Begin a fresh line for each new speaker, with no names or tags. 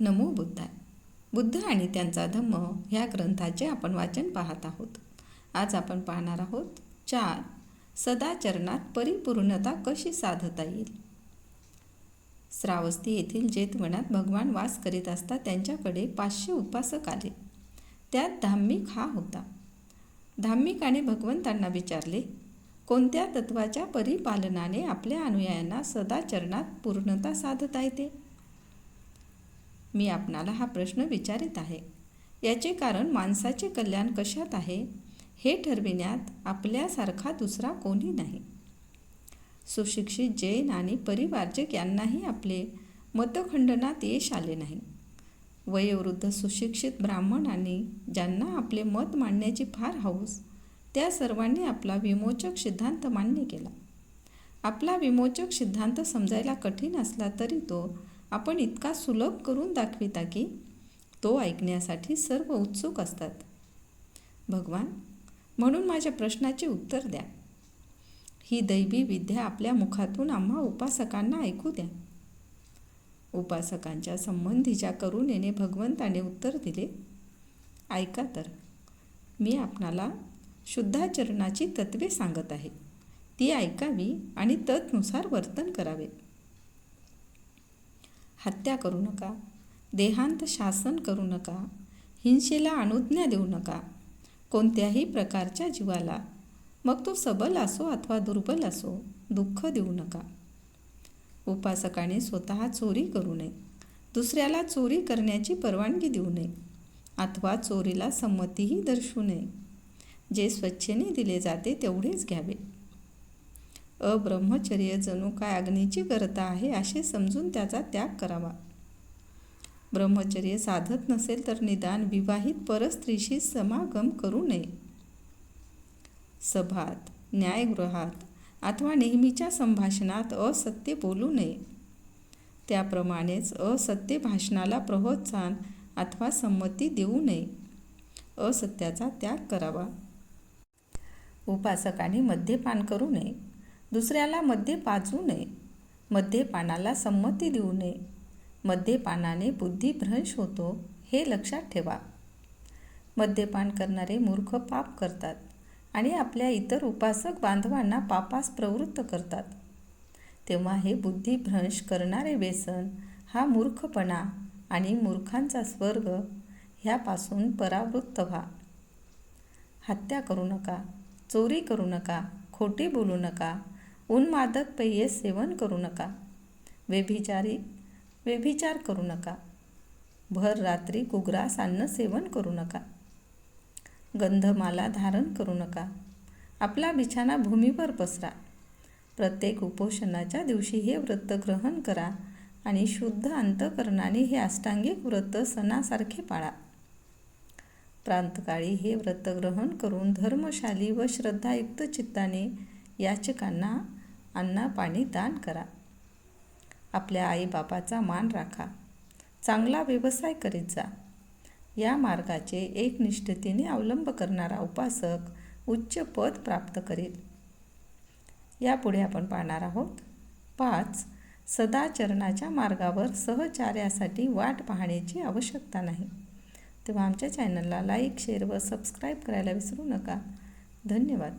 नमो बुद्धाय. बुद्ध आणि त्यांचा धम्म ह्या ग्रंथाचे आपण वाचन पाहत आहोत. आज आपण पाहणार आहोत चार. सदाचरणात परिपूर्णता कशी साधता येईल? श्रावस्ती येथील जेतवनात भगवान वास करीत असता त्यांच्याकडे पाचशे उपासक आले. त्यात धाम्मिक हा होता. धाम्मिकाने भगवंतांना विचारले कोणत्या तत्वाच्या परिपालनाने आपल्या अनुयायांना सदाचरणात पूर्णता साधता येते? मी आपणाला हा प्रश्न विचारित आहे. याचे कारण माणसाचे कल्याण कशात आहे हे ठरविण्यात आपल्यासारखा दुसरा कोणी नाही. सुशिक्षित जैन आणि परिवारजक यांनाही आपले मतखंडनात यश आले नाही. वयोवृद्ध सुशिक्षित ब्राह्मणांनी ज्यांना आपले मत मांडण्याची फार हौस त्या सर्वांनी आपला विमोचक सिद्धांत मान्य केला. आपला विमोचक सिद्धांत समजायला कठीण असला तरी तो आपण इतका सुलभ करून दाखविता की तो ऐकण्यासाठी सर्व उत्सुक असतात. भगवान म्हणून माझ्या प्रश्नाचे उत्तर द्या. ही दैवी विद्या आपल्या मुखातून आम्हा उपासकांना ऐकू द्या. उपासकांच्या संबंधीच्या करुणेने भगवंताने उत्तर दिले ऐका तर. मी आपणाला शुद्धाचरणाची तत्वे सांगत आहे. ती ऐकावी आणि तत्नुसार वर्तन करावे. हत्या करू नका. देहांत शासन करू नका. हिंसेला अनुज्ञा देऊ नका. कोणत्याही प्रकारच्या जीवाला. मग तो सबल असो अथवा दुर्बल असो दुःख देऊ नका. उपासकाने स्वतः चोरी करू नये. दुसऱ्याला चोरी करण्याची परवानगी देऊ नये. अथवा चोरीला संमतीही दर्शवू नये. जे स्वच्छेने दिले जाते तेवढेच घ्यावे. अब्रह्मचर्य जणू काय अग्नीची करता आहे असे समजून त्याचा त्याग करावा. ब्रह्मचर्य साधत नसेल तर निदान विवाहित परस्त्रीशी समागम करू नये. सभात न्यायगृहात अथवा नेहमीच्या संभाषणात असत्य बोलू नये. त्याप्रमाणेच असत्य भाषणाला प्रोत्साहन अथवा संमती देऊ नये. असत्याचा त्याग करावा. उपासकाने मद्यपान करू नये. दुसऱ्याला मध्ये पाजू नये. मद्यपानाला संमती देऊ नये. मद्यपानाने बुद्धिभ्रंश होतो हे लक्षात ठेवा. मद्यपान करणारे मूर्ख पाप करतात आणि आपल्या इतर उपासक बांधवांना पापास प्रवृत्त करतात. तेव्हा हे बुद्धिभ्रंश करणारे व्यसन हा मूर्खपणा आणि मूर्खांचा स्वर्ग ह्यापासून परावृत्त व्हा. हत्या करू नका चोरी करू नका खोटे बोलू नका उन्मादक पेये सेवन करू नका. व्यभिचारी व्यभिचार करू नका. भर रात्री कुग्रास अन्न सेवन करू नका. गंधमाला धारण करू नका. आपला बिछाना भूमीवर पसरा. प्रत्येक उपोषणाच्या दिवशी हे व्रत ग्रहण करा आणि शुद्ध अंतकरणाने हे अष्टांगिक व्रत सणासारखे पाळा. प्रांतकाळी हे व्रत ग्रहण करून धर्मशाली व श्रद्धायुक्त चित्ताने याचकांना अन्ना पाणी दान करा. आपल्या आईबापाचा मान राखा. चांगला व्यवसाय करीत जा. या मार्गाचे एकनिष्ठतेने अवलंब करणारा उपासक उच्च पद प्राप्त करेल. यापुढे आपण पाहणार आहोत पाच सदाचरणाच्या मार्गावर सहचार्यासाठी वाट पाहण्याची आवश्यकता नाही. तेव्हा आमच्या चॅनलला लाईक शेअर व सबस्क्राईब करायला विसरू नका. धन्यवाद.